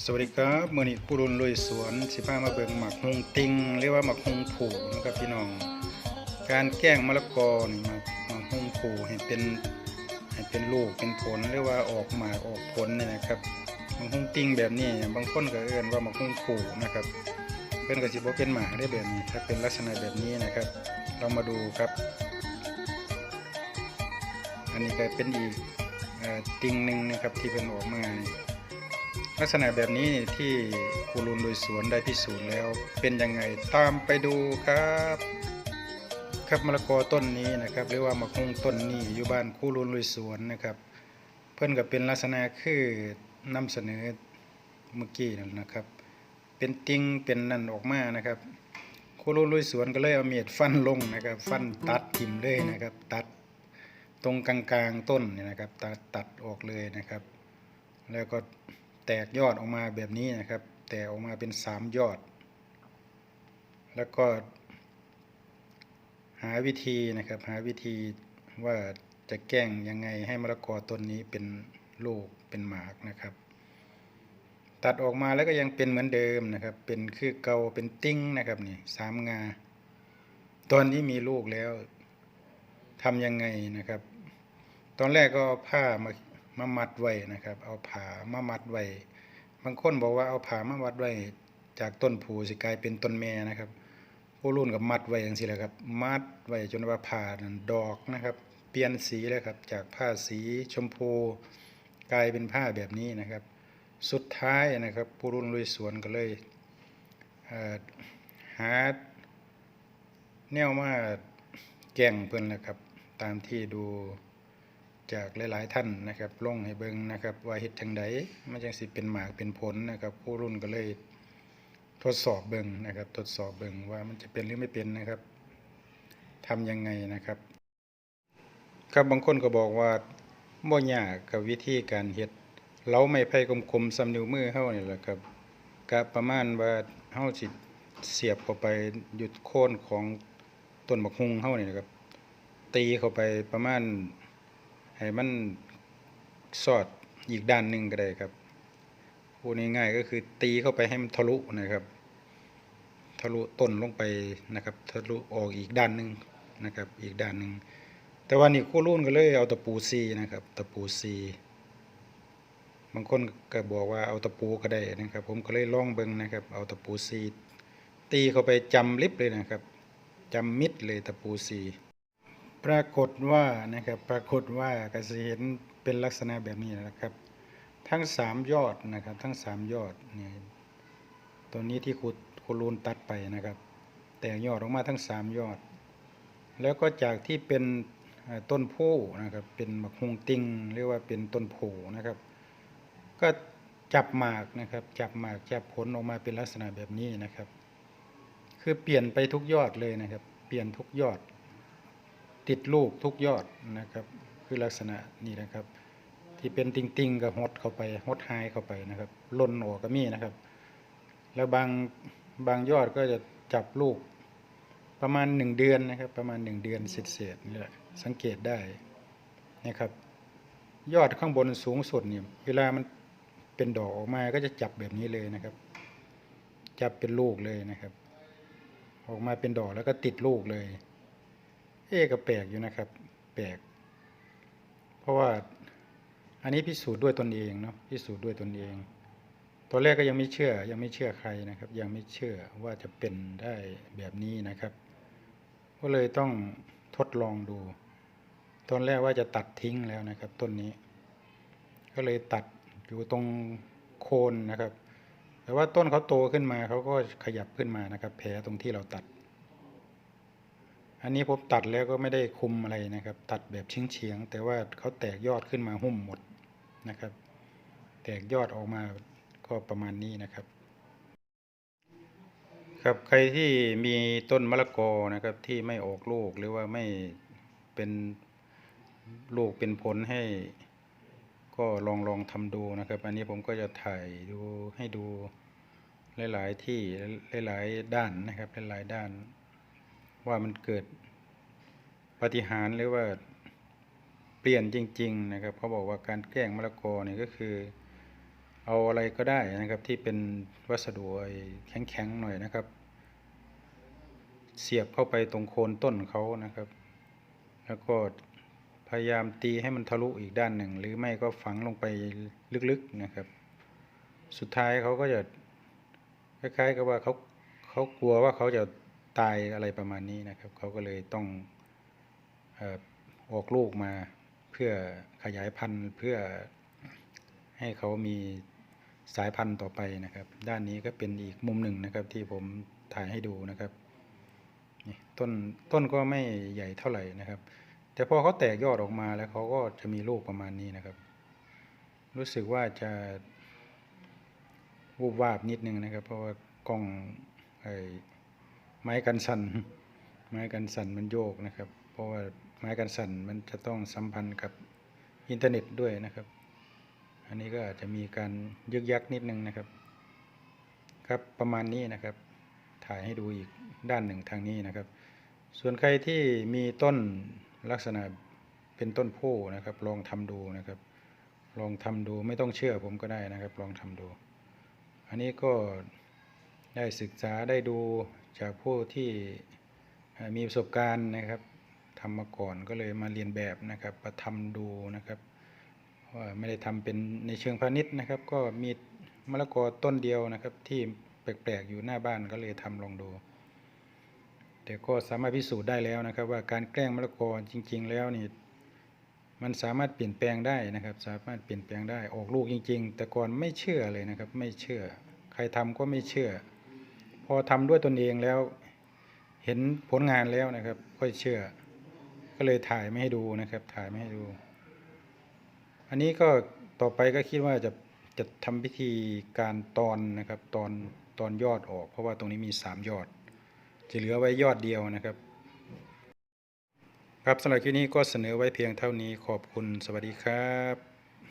สวัสดีครับเมื่อนี้ผู้รุนลุยสวนสิพามาเบิงหมักฮงติงเรียกว่าหมักฮงผูนะครับพี่น้อง การแกล้งมะละกอนี่หมักหมักฮงผูให้เป็นให้เป็นลูกเป็นผลเรียกว่าออกหมากออกผลนี่นะครับหมักฮงติงแบบนี้บางคนก็เอิ้นว่าหมักฮงผูนะครับเพิ่นก็สิบเป็นหมาได้แบบนี้ถ้าเป็นลักษณะแบบนี้นะครับ เรามาดูครับ อันนี้ก็เป็นอีกอติงหนึ่งนะครับที่เป็นออกมานี่ ลักษณะแบบนี้ที่ครูรุนลุยสวนได้พิสูจน์แล้ว เป็นยังไงตามไปดูครับ ครับมะละกอต้นนี้นะครับเรียกว่ามะคงต้นนี้อยู่บ้านครูรุนลุยสวนนะครับ เพื่อนก็เป็นลักษณะคือนำเสนอเมื่อกี้นั่นนะครับ เป็นติงเป็นนั่นออกมานะครับครูรุนลุยสวนก็เลยเอาเมียดฟันลงนะครับ ฟันตัดทิ่มเลยนะครับ ตัดตรงกลางๆต้นนี่นะครับ ตัดตัดออกเลยนะครับ แล้วก็ แตกยอดออกมาแบบนี้นะครับ แตกออกมาเป็นสามยอด แล้วก็ หาวิธีนะครับ หาวิธีว่าจะแกล้งยังไงให้มะละกอต้นนี้เป็นลูกเป็นหมากนะครับ ตัดออกมาแล้วก็ยังเป็นเหมือนเดิมนะครับ เป็นคือเกาเป็นติ้งนะครับนี่สามงา ตอนนี้มีลูกแล้วทำยังไงนะครับ ตอนแรกก็ผ้ามา มามัดไว้นะครับ เอาผ้ามามัดไว้บางคนบอกว่าเอาผ้ามามัดไว้จากต้นผูสิกลายเป็นต้นแม่นะครับผู้รุ่นกับมัดไว้อย่างสิแหละครับ มัดไว้จนว่าผ้านั้นดอกนะครับ เปลี่ยนสีแล้วครับ จากผ้าสีชมพูกลายเป็นผ้าแบบนี้นะครับ สุดท้ายนะครับ ผู้รุ่นลุยสวนก็เลยเหาแนวมาแก่งเพิ่นนะครับ ตามที่ดู จากหลายๆท่านนะครับลงให้เบิ่งนะครับว่าเฮ็ดจังใดมันจังสิเป็นหมากเป็นผลนะครับผู้รุ่นก็เลยทดสอบเบิ่งนะครับ ทดสอบเบิ่งว่ามันจะเป็นหรือไม่เป็นนะครับทำยังไงนะครับ ครับบางคนก็บอกว่าบ่ยากกับวิธีการเฮ็ดเราไม่ไผ่กลมๆสำนิ้วมือเฮานี่แหละครับก็ประมาณว่าเฮาสิเสียบเข้าไปอยู่โค่นของต้นบักฮุงเฮานี่นะครับตีเข้าไปประมาณ ให้มันสอดอีกด้านหนึ่งก็ได้ครับพูดง่ายๆก็คือตีเข้าไปให้มันทะลุนะครับทะลุต้นลงไปนะครับทะลุออกอีกด้านหนึ่งนะครับอีกด้านหนึ่งแต่ว่านี่คู่รุ่นก็เลยเอาตะปูซีนะครับตะปูซีบางคนก็บอกว่าเอาตะปูก็ได้นะครับ ผมก็เลยลองเบิ่งนะครับเอาตะปูซีตีเข้าไปจำลิบเลยนะครับจำมิดเลยตะปูซี ปรากฏว่านะครับปรากฏว่าก็จะเห็นเป็นลักษณะแบบนี้นะครับ ทั้งสามยอดนะครับ ทั้งสามยอดเนี่ยตัวนี้ที่ขุดคูรูนตัดไปนะครับ แต่ยอดออกมาทั้งสามยอด แล้วก็จากที่เป็นต้นโพนะครับ เป็นมะฮุงติงเรียกว่าเป็นต้นโพนะครับ ก็จับหมากนะครับ จับหมากจับผลออกมาเป็นลักษณะแบบนี้นะครับ คือเปลี่ยนไปทุกยอดเลยนะครับ เปลี่ยนทุกยอด ติดลูกทุกยอดนะครับ คือลักษณะนี้นะครับ ที่เป็นติงติงๆกับฮดเข้าไปฮดไฮเข้าไปนะครับล่นออกก็มีนะครับ แล้วบางบางยอดก็จะจับลูกประมาณหนึ่งเดือนนะครับ ประมาณหนึ่งเดือนเศษๆนี่แหละสังเกตได้นะครับ ยอดข้างบนสูงสุดเนี่ยเวลามันเป็นดอกออกมาก็จะจับแบบนี้เลยนะครับ จับเป็นลูกเลยนะครับ ออกมาเป็นดอกแล้วก็ติดลูกเลย เอ๊ก็แปลกอยู่นะครับ แปลก เพราะว่าอันนี้พิสูจน์ด้วยตนเองเนาะพิสูจน์ด้วยตนเองตอนแรกก็ยังไม่เชื่อยังไม่เชื่อใครนะครับ ยังไม่เชื่อว่าจะเป็นได้แบบนี้นะครับ ก็เลยต้องทดลองดู ตอนแรกว่าจะตัดทิ้งแล้วนะครับ ต้นนี้ ก็เลยตัดอยู่ตรงโคนนะครับ แต่ว่าต้นเขาโตขึ้นมาเขาก็ขยับขึ้นมานะครับ แผลตรงที่เราตัด อันนี้ผมตัดแล้วก็ไม่ได้คุมอะไรนะครับ ตัดแบบเฉียงๆแต่ว่าเขาแตกยอดขึ้นมาหุ้มหมดนะครับ แตกยอดออกมาก็ประมาณนี้นะครับ ครับใครที่มีต้นมะละกอนะครับที่ไม่ออกลูกหรือว่าไม่เป็นลูกเป็นผลให้ ก็ลองลองทำดูนะครับ อันนี้ผมก็จะถ่ายดูให้ดูหลาย ๆ ที่หลาย ๆ ด้านนะครับหลาย ๆ ด้าน ว่ามันเกิดปฏิหารหรือว่าเปลี่ยนจริง ๆ นะครับเขาบอกว่าการแกล้งมะละกอเนี่ยก็คือ เอาอะไรก็ได้นะครับที่เป็นวัสดุแข็งๆหน่อยนะครับ เสียบเข้าไปตรงโคนต้นเขานะครับ แล้วก็พยายามตีให้มันทะลุอีกด้านหนึ่ง หรือไม่ก็ฝังลงไปลึกๆนะครับ สุดท้ายเขาก็จะคล้ายๆกับว่าเขาเขากลัวว่าเขาจะ ตายอะไรประมาณนี้นะครับ เขาก็เลยต้องออกลูกมาเพื่อขยายพันธุ์เพื่อให้เขามีสายพันธุ์ต่อไปนะครับ ด้านนี้ก็เป็นอีกมุมหนึ่งนะครับที่ผมถ่ายให้ดูนะครับนี่ต้นต้นก็ไม่ใหญ่เท่าไหร่นะครับ แต่พอเขาแตกยอดออกมาแล้วเขาก็จะมีลูกประมาณนี้นะครับ รู้สึกว่าจะวูบวาบนิดนึงนะครับ เพราะว่ากล้องไอ ไม้กันสั่นไม้กันสั่นมันโยกนะครับ เพราะว่าไม้กันสั่นมันจะต้องสัมพันธ์กับอินเทอร์เน็ตด้วยนะครับ อันนี้ก็อาจจะมีการยึกยักนิดนึงนะครับ ครับประมาณนี้นะครับ ถ่ายให้ดูอีกด้านหนึ่งทางนี้นะครับ ส่วนใครที่มีต้นลักษณะเป็นต้นโพนะครับ ลองทำดูนะครับ ลองทำดูไม่ต้องเชื่อผมก็ได้นะครับ ลองทำดู อันนี้ก็ ได้ศึกษาได้ดูจากผู้ที่มีประสบการณ์นะครับทำมาก่อนก็เลยมาเรียนแบบนะครับมาทำดูนะครับว่าไม่ได้ทำเป็นในเชิงพาณิชย์นะครับ ก็มีมะละกอต้นเดียวนะครับที่แปลกๆอยู่หน้าบ้านก็เลยทำลองดู แต่ก็สามารถพิสูจน์ได้แล้วนะครับ ว่าการแกล้งมะละกอจริง ๆ แล้วนี่มันสามารถเปลี่ยนแปลงได้นะครับ สามารถเปลี่ยนแปลงได้ออกลูกจริง ๆ แต่ก่อนไม่เชื่อเลยนะครับ ไม่เชื่อ ใครทำก็ไม่เชื่อ พอทำด้วยตนเองแล้ว เห็นผลงานแล้วนะครับก็เชื่อ ก็เลยถ่ายไม่ให้ดูนะครับ ถ่ายไม่ให้ดู อันนี้ก็ต่อไปก็คิดว่าจะจะทำพิธีการตอนนะครับ ตอนตอนยอดออก เพราะว่าตรงนี้มีสามยอด จะเหลือไว้ยอดเดียวนะครับ ครับสำหรับคลิปนี้ก็เสนอไว้เพียงเท่านี้ขอบคุณสวัสดีครับ